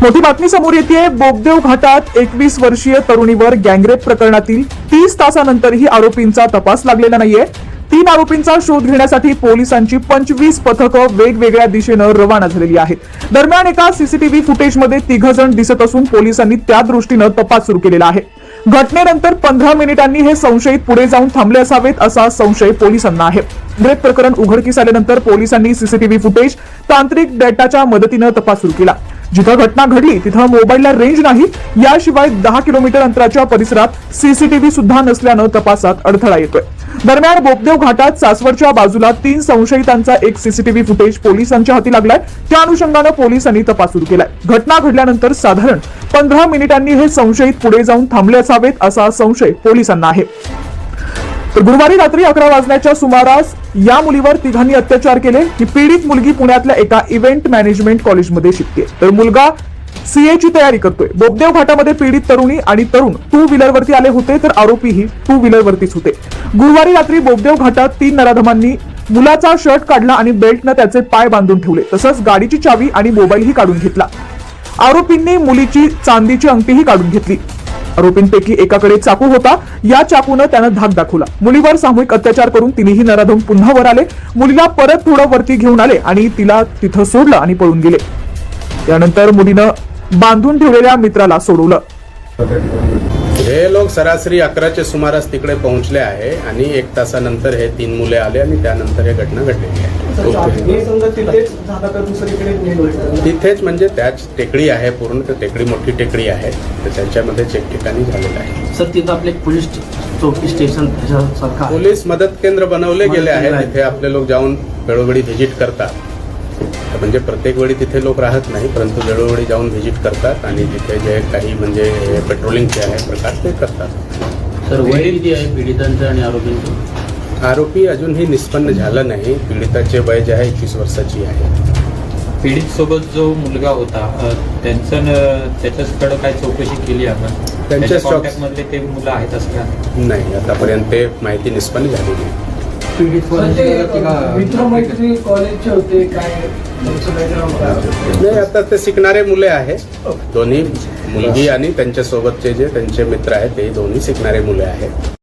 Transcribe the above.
मोठी बातमी समोर येते बोगदेव घाटात एकवीस वर्षीय तरुणीवर गँगरेप प्रकरणातील तीस तासानंतरही आरोपींचा तपास लागलेला नाहीये. तीन आरोपींचा शोध घेण्यासाठी पोलिसांची पंचवीस पथकं वेगवेगळ्या दिशेनं रवाना झालेली आहेत. दरम्यान एका सीसीटीव्ही फुटेजमध्ये तिघ जण दिसत असून पोलिसांनी त्या दृष्टीनं तपास सुरू केलेला आहे. घटनेनंतर पंधरा मिनिटांनी हे संशयित पुढे जाऊन थांबले असावेत असा संशय पोलिसांना आहे. ग्रेप प्रकरण उघडकीस आल्यानंतर पोलिसांनी सीसीटीव्ही फुटेज तांत्रिक डेटाच्या मदतीनं तपास सुरू केला. जिथं घटना घडली तिथं मोबाईलला रेंज नाही. याशिवाय दहा किलोमीटर अंतराच्या परिसरात सीसीटीव्ही सुद्धा नसल्यानं तपासात अडथळा येतोय. दरम्यान बोपदेव घाटात सासवडच्या बाजूला तीन संशयितांचा एक सीसीटीव्ही फुटेज पोलिसांच्या हाती लागलाय. त्या अनुषंगानं पोलिसांनी तपास सुरू केलाय. घटना घडल्यानंतर साधारण पंधरा मिनिटांनी हे संशयित पुढे जाऊन थांबले असावेत असा संशय पोलिसांना आहे. तर गुरुवारी रात्री अकरा वाजण्याच्या सुमारास या मुलीवर तिघांनी अत्याचार केले. ही पीडित मुलगी पुण्यातल्या एका इव्हेंट मॅनेजमेंट कॉलेजमध्ये शिकते. तर मुलगा सीए ची तयारी करतोय. बोबदेव घाटामध्ये पीडित तरुणी आणि तरुण टू व्हीलर वरती आले होते तर आरोपीही टू व्हीलर वरतीच होते. गुरुवारी रात्री बोबदेव घाटात तीन नराधमांनी मुलाचा शर्ट काढला आणि बेल्टनं त्याचे पाय बांधून ठेवले. तसंच गाडीची चावी आणि मोबाईलही काढून घेतला. आरोपींनी मुलीची चांदीची अंगठीही काढून घेतली. आरोपींपैकी एकाकडे चाकू होता. या चाकूनं त्यानं धाक दाखवला. मुलीवर सामूहिक अत्याचार करून तिनेही नराधम पुन्हा वर आले. मुलीला परत थोडं वरती घेऊन आले आणि तिला तिथं सोडलं आणि पळून गेले. त्यानंतर मुलीनं बांधून ठेवलेल्या मित्राला सोडवलं. हे लोक सरासरी अकराच्या सुमारास तिकडे पोहोचले आहे आणि एक तासानंतर हे तीन मुले आले आणि त्यानंतर हे घटना घडलेली आहे. तिथेच म्हणजे त्याच टेकडी आहे पूर्ण तर टेकडी मोठी टेकडी आहे तर त्याच्यामध्येच एक ठिकाणी झालेलं आहे. सर तिथं आपले पोलीस चौकी स्टेशन. पोलीस मदत केंद्र बनवले गेले आहे. तिथे आपले लोक जाऊन वेळोवेळी व्हिजिट करतात. तर म्हणजे प्रत्येक वेळी तिथे लोक राहत नाही परंतु वेळोवेळी जाऊन व्हिजिट करतात आणि तिथे जे काही म्हणजे पेट्रोलिंगचे आहे प्रकार ते करतात. सर वय किती आहे पीडितांचं आणि आरोपींचं? आरोपी अजूनही निष्पन्न झालं नाही. पीडिताचे वय जे आहे एकवीस वर्षाची आहे. पीडित सोबत जो मुलगा होता त्यांचं त्याच्याकडे काय चौकशी केली आपण? त्यांच्या चौक- कॉन्टॅक्ट मधले ते मुलं आहेत असं का? नाही आतापर्यंत ते माहिती निष्पन्न झाली नाही. पीडित मित्रमैत्री कॉलेजचे होते काय त्यांचं background काय? नाही आता ते शिकणारे मुले आहे दोन्ही मुलगी आणि त्यांच्या सोबतचे जे त्यांचे मित्र आहेत ते दोन्ही शिकणारे मुले आहेत.